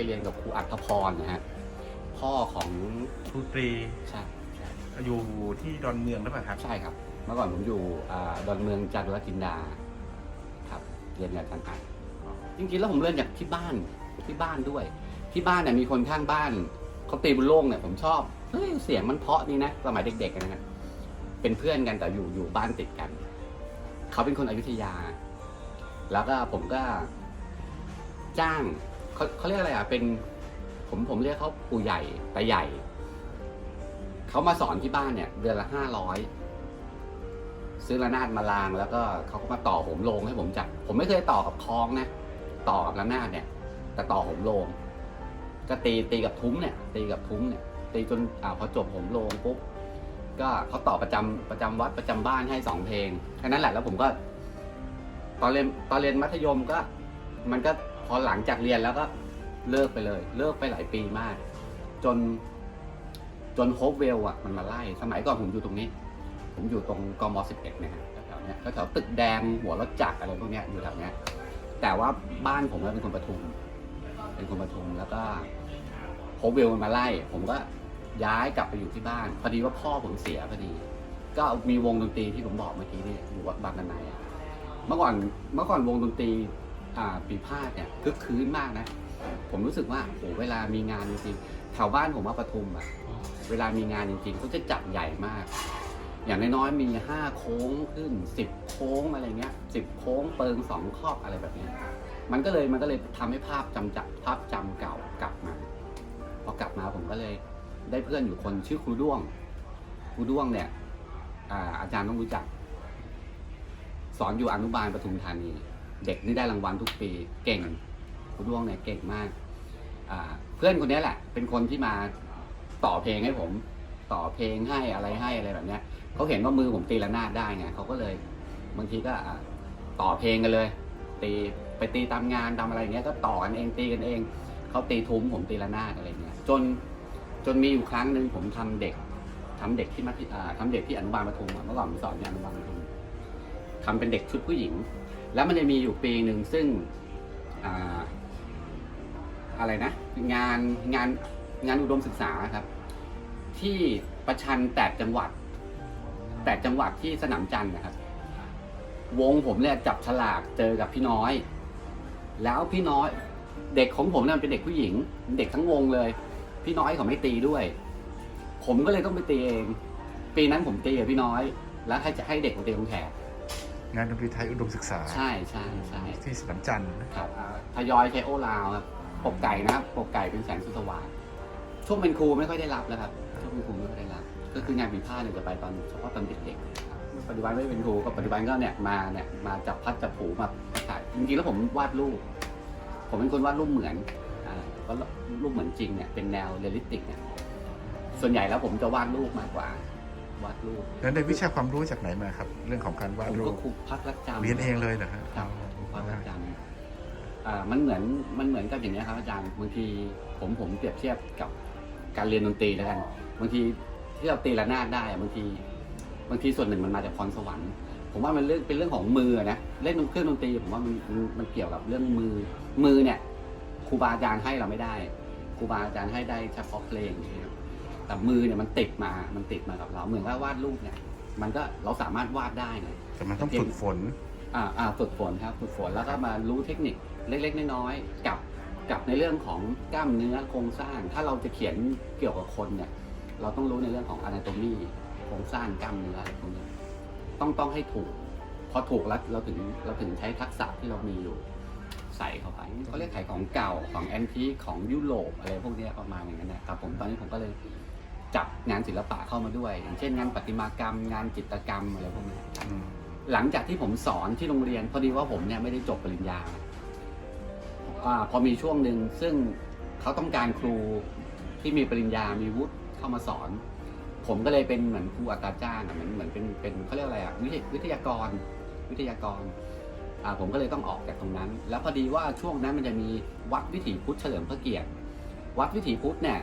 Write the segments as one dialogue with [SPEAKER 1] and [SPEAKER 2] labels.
[SPEAKER 1] ธยมผมเคยเรียนกับครูอัธพรนะฮะพ่อของ
[SPEAKER 2] ครูตรี
[SPEAKER 1] ใช่ใช่
[SPEAKER 2] อยู่ที่ดอนเมืองหรือเปล่าครับ
[SPEAKER 1] ใช่ครับ เมื่อก่อนผมอยู่อ่าดอนเมืองจารุรจินดาครับเรียนกับอาจารย์อัดจริงๆแล้วผมเรียนจากที่บ้านที่บ้านด้วย ที่บ้านเนี่ยมีคนข้างบ้านเขาตีบุญโล่งเนี่ยผมชอบเฮ้ยเสียงมันเพราะนี่นะสมัยเด็กๆนะฮะเป็นเพื่อนกันแต่อยู่อยู่บ้านติดกัน เขาเป็นคนอยุธยา แล้วก็ผมก็จ้าง เขาเขาเรียกอะไรอะเป็น ผมผมเรียกเขาปู่ใหญ่ตาใหญ่ เขามาสอนที่บ้านเนี่ย เดือนละห้าร้อยซื้อระนาดมาลางแล้วก็เขาก็มาต่อผมโลงให้ผมจับผมไม่เคยต่อกับคล้องนะต่อกับระนาดเนี่ย แต่ต่อผมโลง ก็ตีตีกับทุ้มเนี่ย ตีกับทุ้มเนี่ย ตีจนอ่าพอจบผมโลงปุ๊บก็เขาต่อประจำประจำวัดประจำบ้านให้สองเพลงแค่นั้นแหละแล้วผมก็ ตอนเรียนตอนเรียนมัธยมก็ มันก็ อหลังจากเรียนแล้วก็เลิกไปเลย เลิกไปหลายปีมาก จน จนโฮปเวลอะมันมาไล่ สมัยก่อนผมอยู่ตรงนี้ ผมอยู่ตรงกมสิบเอ็ดนะฮะแถวเนี้ยแถวตึกแดงหัวรถจักรอะไรพวกเนี้ยอยู่แถวเนี้ย แต่ว่าบ้านผมเป็นคนปทุม เป็นคนปทุมแล้วก็โฮปเวลมันมาไล่ ผมก็ย้ายกลับไปอยู่ที่บ้าน พอดีว่าพ่อผมเสียพอดี ก็มีวงดนตรีที่ผมบอกเมื่อกี้นี่อยู่วัดบางกันในอะเมื่อก่อนเมื่อก่อนวงดนตรี ปีพาดเนี่ยคึกคืนมากนะ ผมรู้สึกว่าโหเวลามีงานจริงๆแถวบ้านผมว่าปทุมอะเวลามีงานจริงๆเขาจะจัดใหญ่มาก อย่างน้อยๆมีห้าโค้งขึ้นสิบโค้งอะไรเงี้ยสิบโค้งเปิงสองครอบอะไรแบบเนี้ยมันก็เลยมันก็เลยทำให้ภาพจำจับภาพจำเก่ากลับมาพอกลับมาผมก็เลยได้เพื่อนอยู่คนชื่อครูด้วงครูด้วงเนี่ยอ่าอาจารย์ต้องรู้จัก สอนอยู่อนุบาลปทุมธานี เด็กนี่ได้รางวัลทุกปีเก่งครูด้วงเนี่ยเก่งมากเพื่อนคนนี้แหละ เป็นคนที่มาต่อเพลงให้ผม ต่อเพลงให้อะไรให้อะไรแบบเนี้ยเขาเห็นว่ามือผมตีระนาดได้ไงเขาก็เลยบางทีก็ต่อเพลงกันเลย ตีไปตีตามงานตามอะไรอย่างเงี้ยก็ต่อกันเองตีกันเองเขาตีทุ้มผมตีระนาดอะไรเงี้ยจนจนมีอยู่ครั้งหนึ่งผมทำเด็กทำเด็กที่มัธยอ่าทำเด็กที่อนุบาลปทุมอะเมื่อก่อนผมสอนที่อนุบาลปทุมทำเป็นเด็กชุดผู้หญิง แล้วมันจะมีอยู่ปีหนึ่งซึ่งอ่าอะไรนะ งานงานงานอุดมศึกษาครับ ที่ประชันแตกจังหวัด แตกจังหวัดที่สนามจันทร์นะครับ วงผมเนี่ยจับฉลากเจอกับพี่น้อย แล้วพี่น้อยเด็กของผมเนี่ยมันเป็นเด็กผู้หญิง เด็กทั้งวงเลย พี่น้อยเขาไม่ตีด้วย ผมก็เลยต้องไปตีเอง ปีนั้นผมตีกับพี่น้อย แล้วให้จะให้เด็กมาตีของแขก
[SPEAKER 2] งานดนตรีไทยอุดมศึกษา
[SPEAKER 1] ใช่ใช่ใช่
[SPEAKER 2] ที่สนามจันทร์นะครับ
[SPEAKER 1] อ่าทยอยใช้โอลาวครับปกไก่นะครับปกไก่เป็นแสงสุสวาช่วงเป็นครูไม่ค่อยได้รับแล้วครับช่วงเป็นครูไม่ค่อยได้รับ ก็คืองานปีผ้าเนี่ยจะไปตอนเฉพาะตอนเด็กๆปัจจุบันไม่ได้เป็นครูก็ปัจจุบันก็เนี่ยมาเนี่ยมาจับพัดจับผูมาถ่ายจริงๆแล้วผมวาดรูปผมเป็นคนวาดรูปเหมือนอ่าเพราะรูปเหมือนจริงเนี่ยเป็นแนวเรียลลิสติกเนี่ยส่วนใหญ่แล้วผมจะวาดรูปมากกว่า วาดรูป
[SPEAKER 2] แล้วได้วิชาความรู้จากไหนมาครับ เรื่องของการวาด
[SPEAKER 1] ผม
[SPEAKER 2] รู
[SPEAKER 1] ก็
[SPEAKER 2] ป
[SPEAKER 1] ครูพักรักจำ
[SPEAKER 2] เรียนเองเลยเหรอฮะ
[SPEAKER 1] ครับความประจำอ่ามันเหมือนมันเหมือนกับอย่างนี้ยครับอาจารย์บางทีผมผมเปรียบเทียบกับการเรียนดนตรีแล้วกันบางทีที่เราตีระนาดได้อะบางที บางทีส่วนหนึ่งมันมาจากพรสวรรค์ผมว่ามันเรื่องเป็นเรื่องของมือนะเล่นเครื่องดนตรีผมว่ามันมันมันเกี่ยวกับเรื่องมือมือเนี่ยครูบาอาจารย์ให้เราไม่ได้ครูบาอาจารย์ให้ได้เฉพาะเพลงนะครับ แต่มือเนี่ยมันติดมา มันติดมากับเรา เหมือนว่าวาดรูปเนี่ย มันก็เราสามารถวาดได้ไง
[SPEAKER 2] แต่มันต้องฝึกฝน
[SPEAKER 1] อ่าอ่าฝึกฝนครับ ฝึกฝนแล้วก็มารู้เทคนิคเล็ก ๆ น้อยๆ กับกับในเรื่องของกล้ามเนื้อโครงสร้าง ถ้าเราจะเขียนเกี่ยวกับคนเนี่ย เราต้องรู้ในเรื่องของ anatomy โครงสร้างกล้ามเนื้ออะไรพวกนี้ ต้องต้องให้ถูก พอถูกแล้วเราถึงเราถึงใช้ทักษะที่เรามีอยู่ใส่เข้าไปเขาเรียกขายของเก่าของแอนทีของยุโรปอะไรพวกเนี้ยประมาณอย่างนั้นนะครับผมตอนนี้ผมก็เลย จับงานศิลปะเข้ามาด้วย อย่างเช่นงานประติมากรรม งานจิตรกรรมอะไรพวกนี้ครับหลังจากที่ผมสอนที่โรงเรียนพอดีว่าผมเนี่ยไม่ได้จบปริญญาอาพอมีช่วงหนึ่งซึ่งเขาต้องการครูที่มีปริญญา มีวุฒิเข้ามาสอน ผมก็เลยเป็นเหมือนครูอัตราจ้างอะเหมือนเหมือนเป็นเป็นเขาเรียกอะไรอะวิทยวิทยากร วิทยากรอ่าผมก็เลยต้องออกจากตรงนั้น แล้วพอดีว่าช่วงนั้นมันจะมีวัดวิถีพุทธเฉลิมพระเกียรติ วัดวิถีพุทธเนี่ย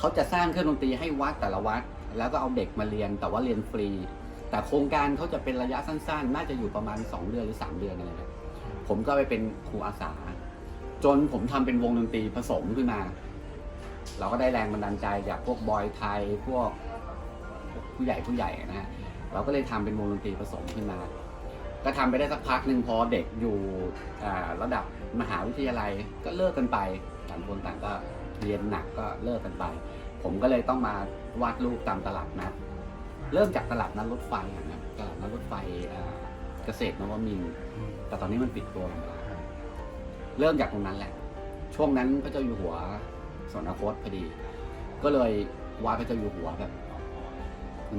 [SPEAKER 1] เขาจะสร้างเครื่องดนตรีให้วัดแต่ละวัด แล้วก็เอาเด็กมาเรียนแต่ว่าเรียนฟรี แต่โครงการเขาจะเป็นระยะสั้นๆ น่าจะอยู่ประมาณ 2 เดือนหรือ 3 เดือนอะไรนะผมก็ไปเป็นครูอาสา จนผมทำเป็นวงดนตรีผสมขึ้นมา เราก็ได้แรงบันดาลใจจากพวกบอยไทยพวกผู้ใหญ่ผู้ใหญ่นะฮะเราก็เลยทำเป็นวงดนตรีผสมขึ้นมา ก็ทำไปได้สักพักหนึ่งพอเด็กอยู่ระดับมหาวิทยาลัยก็เลิกกันไปต่างคนต่างก็ เรียนหนักก็เลิกกันไป ผมก็เลยต้องมาวาดรูปตามตลาดนัด เริ่มจากตลาดนัดรถไฟอะนะตลาดนัดรถไฟอ่าเกษตรนวมินทร์แต่ตอนนี้มันปิดตัวลงไปแล้วเริ่มจากตรงนั้นแหละ ช่วงนั้นพระเจ้าอยู่หัวสวรรคตพอดี ก็เลยวาดพระเจ้าอยู่หัวแบบ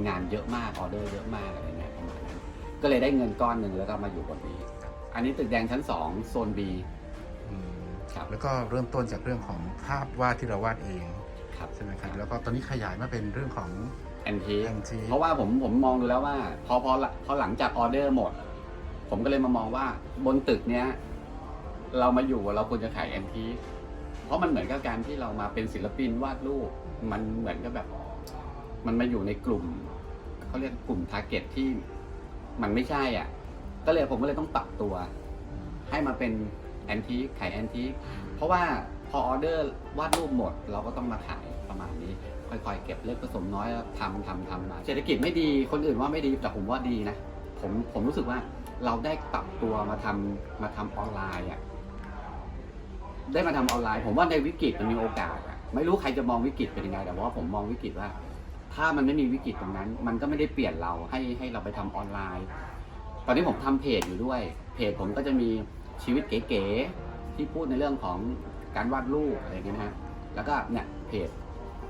[SPEAKER 1] งานเยอะมากออเดอร์เยอะมากอะไรเงี้ยประมาณนั้น ก็เลยได้เงินก้อนหนึ่งแล้วก็มาอยู่บนนี้ อันนี้ตึกแดงชั้นสองโซน B
[SPEAKER 2] อืม
[SPEAKER 1] ครับ
[SPEAKER 2] แล้วก็เริ่มต้นจากเรื่องของภาพวาดที่เราวาดเอง
[SPEAKER 1] ครับ
[SPEAKER 2] ใช่ไหมครับแล้วก็ตอนนี้ขยายมาเป็นเรื่องของ
[SPEAKER 1] แอนที
[SPEAKER 2] แอนที
[SPEAKER 1] เพราะว่าผมผมมองดูแล้วว่า พอพอพอหลังจากออเดอร์หมด ผมก็เลยมามองว่าบนตึกเนี้ย เรามาอยู่เราควรจะขายแอนทีเพราะมันเหมือนกับการที่เรามาเป็นศิลปินวาดรูปมันเหมือนกับแบบ มันมาอยู่ในกลุ่มเขาเรียกกลุ่มทาร์เก็ตที่มันไม่ใช่อะ ก็เลยผมก็เลยต้องปรับตัว ให้มาเป็น แอนทีขายแอนทีเพราะว่าพอออเดอร์วาดรูปหมด เราก็ต้องมาขายประมาณนี้ ค่อยๆ เก็บเล็กผสมน้อยแล้วทำทำทำมาเศรษฐกิจไม่ดีคนอื่นว่าไม่ดีแต่ผมว่าดีนะผมผมรู้สึกว่าเราได้ปรับตัวมาทำมาทำออนไลน์อะได้มาทำออนไลน์ ผมว่าในวิกฤตมันมีโอกาสอะไม่รู้ใครจะมองวิกฤตเป็นยังไง แต่ว่าผมมองวิกฤตว่า ถ้ามันไม่มีวิกฤตตรงนั้น มันก็ไม่ได้เปลี่ยนเราให้ให้เราไปทำออนไลน์ ตอนนี้ผมทำเพจอยู่ด้วย เพจผมก็จะมี ชีวิตเก๋ๆที่พูดในเรื่องของการวาดรูปอะไรเงี้ยนะฮะแล้วก็เนี่ยเพจ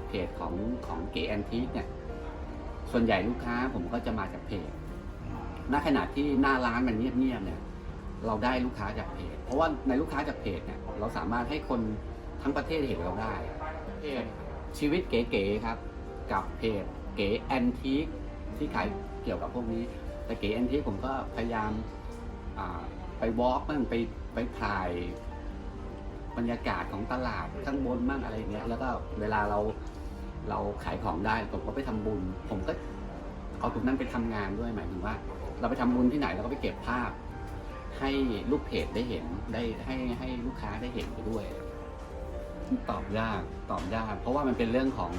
[SPEAKER 1] เพจของของเก๋แอนทิกเนี่ยส่วนใหญ่ลูกค้าผมก็จะมาจากเพจณขณะที่หน้าร้านมันเงียบๆเนี่ย เราได้ลูกค้าจากเพจ เพราะว่าในลูกค้าจากเพจเนี่ยเราสามารถให้คนทั้งประเทศเห็นเราได้เพจชีวิตเก๋ๆครับ กับเพจเก๋แอนทิกที่ขายเกี่ยวกับพวกนี้ แต่เก๋แอนทิกผมก็พยายามอ่า ไปวอล์กบ้างไปไปถ่ายบรรยากาศของตลาดข้างบนบ้างอะไรเงี้ย แล้วก็เวลาเราเราขายของได้ผมก็ไปทำบุญ ผมก็เอาตรงนั้นไปทำงานด้วยหมายถึงว่า เราไปทำบุญที่ไหนเราก็ไปเก็บภาพ ให้ลูกเพจได้เห็นได้ให้ให้ลูกค้าได้เห็นไปด้วย ตอบยากตอบยากเพราะว่ามันเป็นเรื่องของ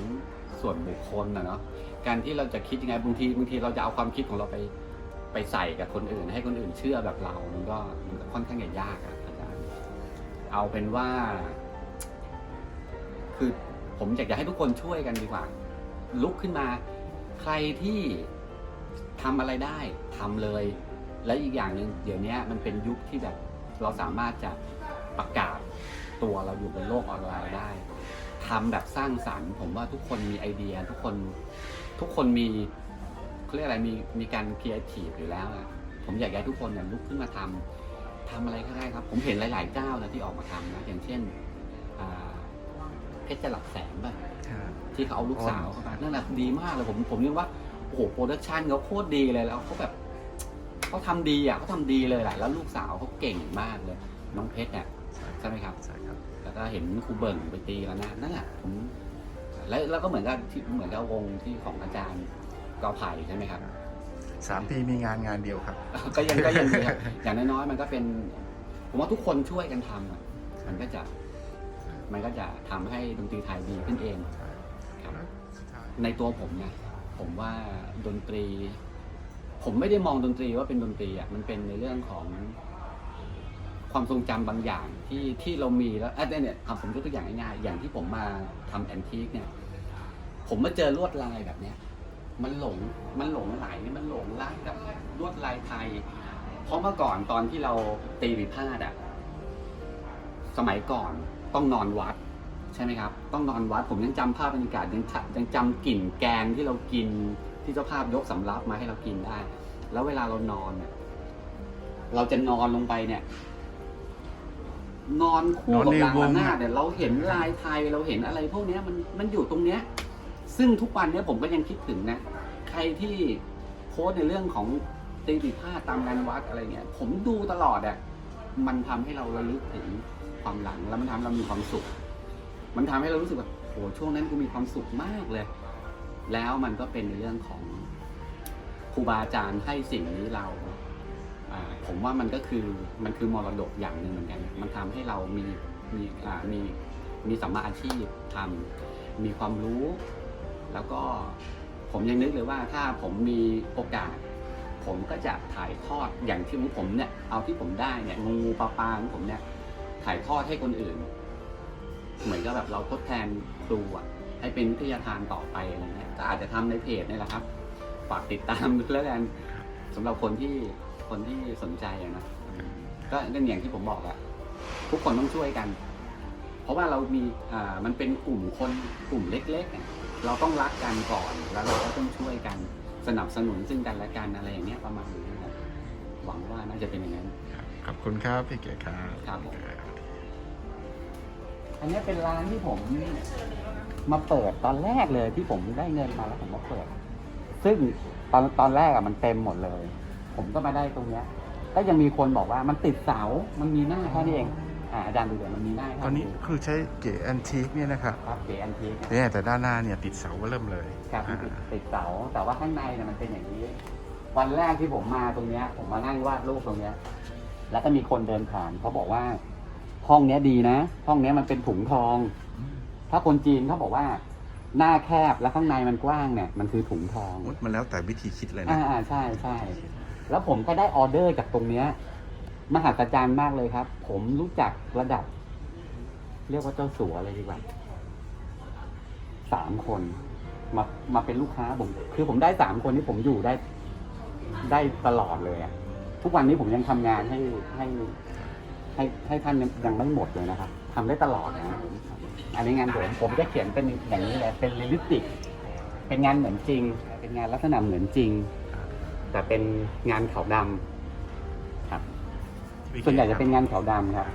[SPEAKER 1] ส่วนบุคคลนะเนาะการที่เราจะคิดยังไงบางทีบางทีเราจะเอาความคิดของเราไป ไปใส่กับคนอื่น ให้คนอื่นเชื่อแบบเรา มันก็มันก็ค่อนข้างจะยากอะอาจารย์เอาเป็นว่า คือผมอยากจะให้ทุกคนช่วยกันดีกว่า ลุกขึ้นมา ใครที่ทำอะไรได้ทำเลย และอีกอย่างหนึ่งเดี๋ยวนี้มันเป็นยุคที่แบบเราสามารถจะประกาศตัวเราอยู่บนโลกออนไลน์ได้ทำแบบสร้างสรรค์ ผมว่าทุกคนมีไอเดีย ทุกคนทุกคนมี เขาเรียกอะไรมีมีการครีเอทีฟอยู่แล้วอะผมอยากให้ทุกคนเนี่ยลุกขึ้นมาทำทำอะไรก็ได้ครับ ผมเห็นหลาย ๆ เจ้านะที่ออกมาทำนะอย่างเช่นอ่าเพชรจลักแสนป่ะที่เขาเอาลูกสาวเข้ามานั่นแหละดีมากเลยผมผมเรียกว่าโอ้โหโปรดักชันเขาโคตรดีเลยแล้วเขาแบบเขาทำดีอะเขาทำดีเลยแหละแล้วลูกสาวเขาเก่งมากเลย น้องเพชรเนี่ยใช่ไหมครับ
[SPEAKER 2] ใช่ครับ
[SPEAKER 1] แล้วก็เห็นครูเบิ่งไปตีแล้วนะนั่นแหละผมแล้วแล้วก็เหมือนกับที่เหมือนกับวงที่ของอาจารย์ กอไผ่ใช่ไหมครับ
[SPEAKER 2] สามปีมีงานงานเดียวครับ
[SPEAKER 1] ก็ยังก็ยังดีครับอย่างน้อยๆมันก็เป็น ผมว่าทุกคนช่วยกันทำอะมันก็จะ มันก็จะทำให้ดนตรีไทยดีขึ้นเองครับในตัวผมนะผมว่าดนตรี ผมไม่ได้มองดนตรีว่าเป็นดนตรีอะมันเป็นในเรื่องของความทรงจำบางอย่างที่ที่เรามีแล้วอะเนี่ยอะผมยกตัวอย่างง่ายๆอย่างที่ผมมาทำแอนทิกเนี่ย ผมมาเจอลวดลายแบบเนี้ย มันหลงมันหลงไหลมันหลงรักกับลวดลายไทย เพราะเมื่อก่อนตอนที่เราตีวิพาทอะสมัยก่อนต้องนอนวัด ใช่ไหมครับ ต้องนอนวัดผมยังจำภาพบรรยากาศยังจยังจำกลิ่นแกงที่เรากินที่เจ้าภาพยกสำรับมาให้เรากินได้ แล้วเวลาเรานอนเนี่ยเราจะนอนลงไปเนี่ย นอนคู่กับ
[SPEAKER 2] ใน
[SPEAKER 1] ราง
[SPEAKER 2] ว
[SPEAKER 1] ระ
[SPEAKER 2] ง
[SPEAKER 1] นาเนี่ยเราเห็นลายไทยเราเห็นอะไร พวกเนี้ยมันมันอยู่ตรงเนี้ย ซึ่งทุกวันนี้ผมก็ยังคิดถึงนะ ใครที่โพสต์ในเรื่องของตีติผ้าตามงานวัดอะไรเงี้ย ผมดูตลอดอะมันทำให้เราระลึกถึงความหลังแล้วมันทำให้เรามีความสุข มันทำให้เรารู้สึกแบบโหช่วงนั้นกูมีความสุขมากเลย แล้วมันก็เป็นในเรื่องของครูบาอาจารย์ให้สิ่งนี้เราผมว่ามันก็คือมันคือมรดกอย่างหนึ่งเหมือนกัน มันทำให้เรามีมีมีมีสัมมาอาชีพทำมีความรู้ แล้วก็ผมยังนึกเลยว่าถ้าผมมีโอกาส ผมก็จะถ่ายทอดอย่างที่ของผมเนี่ยเอาที่ผมได้เนี่ยงูงูปลาปลาของผมเนี่ยถ่ายทอดให้คนอื่น เหมือนกับแบบเราทดแทนครูอะให้เป็นวิทยาทานต่อไปอะไรเงี้ยก็อาจจะทำในเพจนี่แหละครับฝากติดตามแล้วกันสำหรับคนที่คนที่สนใจนะก็ก็อย่างที่ผมบอกอะทุกคนต้องช่วยกัน เพราะว่าเรามีอ่ามันเป็นกลุ่มคนกลุ่มเล็กๆอะเราต้องรักกันก่อนแล้วเราก็ต้องช่วยกันสนับสนุนซึ่งกันและกันอะไรอย่างเงี้ยประมาณนี้นะครับหวังว่าน่าจะเป็นอย่างนั้น
[SPEAKER 2] ครับขอบคุณครับพี่เก๋ครับ
[SPEAKER 1] ครับผม อันนี้เป็นร้านที่ผมมาเปิดตอนแรกเลยที่ผมได้เงินมาแล้วผมมาเปิด ซึ่งตอนตอนแรกอะมันเต็มหมดเลย ผมก็มาได้ตรงเนี้ยก็ยังมีคนบอกว่ามันติดเสา มันมีหน้าแค่นี้เอง อ่าอาจารย์ดูเดี๋ยวมันมีหน้าแค่
[SPEAKER 2] ตอนนี้คือใช้เก๋แอนทิกเนี่ยนะครับ
[SPEAKER 1] ครับเก๋อันทีค
[SPEAKER 2] เนี่ยแต่ด้านหน้าเนี่ยติดเสาก็เริ่มเลย
[SPEAKER 1] ครับมัน
[SPEAKER 2] อ่า
[SPEAKER 1] ติดติดเสาแต่ว่าข้างในเนี่ยมันเป็นอย่างนี้ วันแรกที่ผมมาตรงเนี้ย ผมมานั่งวาดรูปตรงเนี้ย แล้วก็มีคนเดินผ่านเขาบอกว่า ห้องเนี้ยดีนะ ห้องเนี้ยมันเป็นถุงทองถ้าคนจีนเขาบอกว่า หน้าแคบแล้วข้างในมันกว้างเนี่ย มันคือถุงทอง
[SPEAKER 2] โอ๊ยมันแล้วแต่วิธีคิดเลยนะ
[SPEAKER 1] อ่าอ่าใช่ใช่แล้วผมก็ได้ออเดอร์จากตรงเนี้ย มหัศจรรย์มากเลยครับ ผมรู้จักระดับ เรียกว่าเจ้าสัวเลยดีกว่าสามคน มามาเป็นลูกค้าผมคือผมได้สามคนที่ผมอยู่ได้ได้ตลอดเลยอะทุกวันนี้ผมยังทำงานให้ให้ให้ให้ท่านยังไม่หมดเลยนะครับทำได้ตลอดนะผมอันนี้งานผมผมจะเขียนเป็นอย่างนี้แหละเป็นเรียลลิสติก เป็นงานเหมือนจริง เป็นงานลักษณะเหมือนจริง แต่เป็นงานขาวดำ ส่วนใหญ่จะเป็นงานขาวดำครับ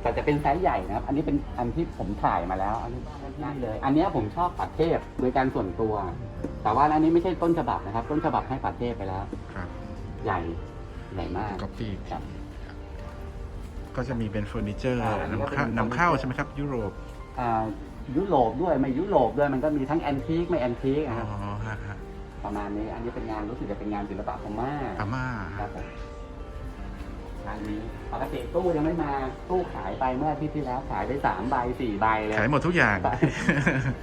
[SPEAKER 1] แต่จะเป็นไซส์ใหญ่นะครับ อันนี้เป็นอันที่ผมถ่ายมาแล้ว อันนี้นั่นเลย อันเนี้ยผมชอบปัดเทพโดยการส่วนตัว แต่ว่าอันนี้ไม่ใช่ต้นฉบับนะครับ ต้นฉบับให้ปัดเทพไปแล้ว
[SPEAKER 2] ครับ
[SPEAKER 1] ใหญ่ใหญ่มาก
[SPEAKER 2] ก๊อปปี้
[SPEAKER 1] ครับ
[SPEAKER 2] ก็จะมีเป็นเฟอร์นิเจอร์
[SPEAKER 1] อ่าอันนี้ก็
[SPEAKER 2] นำเข้า
[SPEAKER 1] เป็น
[SPEAKER 2] นำเข้าใช่ไหมครับ ยุโรป
[SPEAKER 1] อ่ายุโรปด้วยไม่ยุโรปด้วยมันก็มีทั้งแอนทิกไม่แอนทิก
[SPEAKER 2] อ๋อ
[SPEAKER 1] นะครับ
[SPEAKER 2] ฮะฮะ
[SPEAKER 1] ประมาณนี้ อันนี้เป็นงานรู้สึกจะเป็นงานศิลปะพม่า
[SPEAKER 2] อาม่า
[SPEAKER 1] ครับผม งานนี้ปกติตู้ยังไม่มาตู้ขายไปเมื่ออาทิตย์ที่แล้วขายไปสามใบสี่ใบเลย
[SPEAKER 2] ขายหมดทุกอย่าง
[SPEAKER 1] ใช่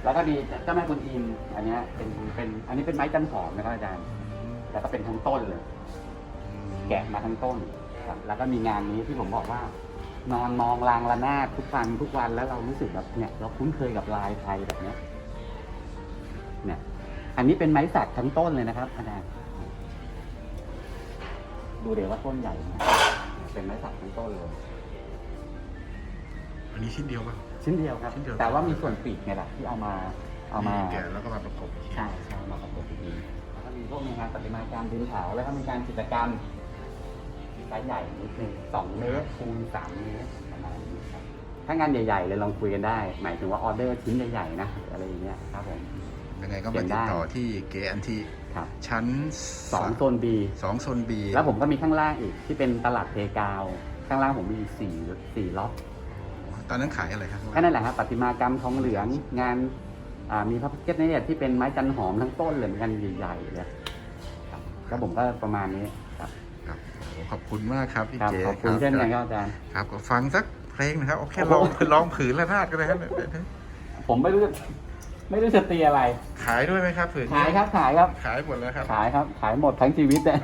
[SPEAKER 1] แล้วก็มีเจ้าแม่กุนอิมอันเนี้ยเป็นเป็นอันนี้เป็นไม้จันหอมนะครับอาจารย์แล้วก็เป็นทั้งต้นเลย แกะมาทั้งต้นครับแล้วก็มีงานนี้ที่ผมบอกว่า นอนมองรางระนาดทุกวันทุกวันแล้วเรารู้สึกแบบเนี่ยเราคุ้นเคยกับลายไทยแบบเนี้ยเนี่ย อันนี้เป็นไม้สักทั้งต้นเลยนะครับอาจารย์ดูเดี๋ยวว่าต้นใหญ่นะ เป็นไม้สักทั้งต้นเลย
[SPEAKER 2] อันนี้ชิ้นเดียวป่ะ
[SPEAKER 1] ชิ้นเดียวครับ
[SPEAKER 2] ชิ้นเดียว
[SPEAKER 1] แต่ว่ามีส่วนปีกไงล่ะที่เอามาเอามา
[SPEAKER 2] แกะแล้วก็มาประกบอีกที
[SPEAKER 1] ใช่ใช่มาประกบอีกทีแล้วก็มีพวกงานประติมากรรมดินเผาแล้วก็มีการกิจกรรมไซส์ใหญ่นิดนึงสองเมตรคูณสามเมตรประมาณนี้ครับถ้างานใหญ่ๆเลยลองคุยกันได้ หมายถึงว่าออเดอร์ชิ้นใหญ่ๆนะหรืออะไรอย่างเงี้ยครับผม
[SPEAKER 2] ยังไงก็
[SPEAKER 1] เขี
[SPEAKER 2] มาย
[SPEAKER 1] น
[SPEAKER 2] ติ
[SPEAKER 1] ได้
[SPEAKER 2] ดต่อที่เก๋แอนที
[SPEAKER 1] ครับ
[SPEAKER 2] ชั้น
[SPEAKER 1] สองโซนบี
[SPEAKER 2] สองโซนบี
[SPEAKER 1] แล้วผมก็มีข้างล่างอีกที่เป็นตลาดเพกาว ข้างล่างผมมีอีกสี่สี่ล็อก
[SPEAKER 2] ตอนนั้นขายอะไรครับ
[SPEAKER 1] ก็นั่นแหละครับประติมากรรมทองเหลืองงานอ่ามีพระพุทธเนตรที่เป็นไม้จันหอมทั้งต้นเลยเหมือนกันใหญ่ๆเลยครับก็ผมก็ประมาณนี้ครับ
[SPEAKER 2] ครับโอ้ขอบคุณมากครับพี่
[SPEAKER 1] ครับ
[SPEAKER 2] เก๋
[SPEAKER 1] ขอบคุณ
[SPEAKER 2] รับ
[SPEAKER 1] เช่นกันครับอาจารย์
[SPEAKER 2] ครับก็ฟังสักเพลงนะครับเอาแค่
[SPEAKER 1] โอ้
[SPEAKER 2] ลอง
[SPEAKER 1] โห
[SPEAKER 2] ลองผืนละนาดก็ได้ครับ
[SPEAKER 1] ผมไม่รู้จะ ไม่รู้จะตีอะไร
[SPEAKER 2] ขายด้วยไหมครับผืนนี้
[SPEAKER 1] ขายครับขายครับ
[SPEAKER 2] ขายหมดแล้วครับ
[SPEAKER 1] ขายครับ ขายหมดทั้งชีวิตเลย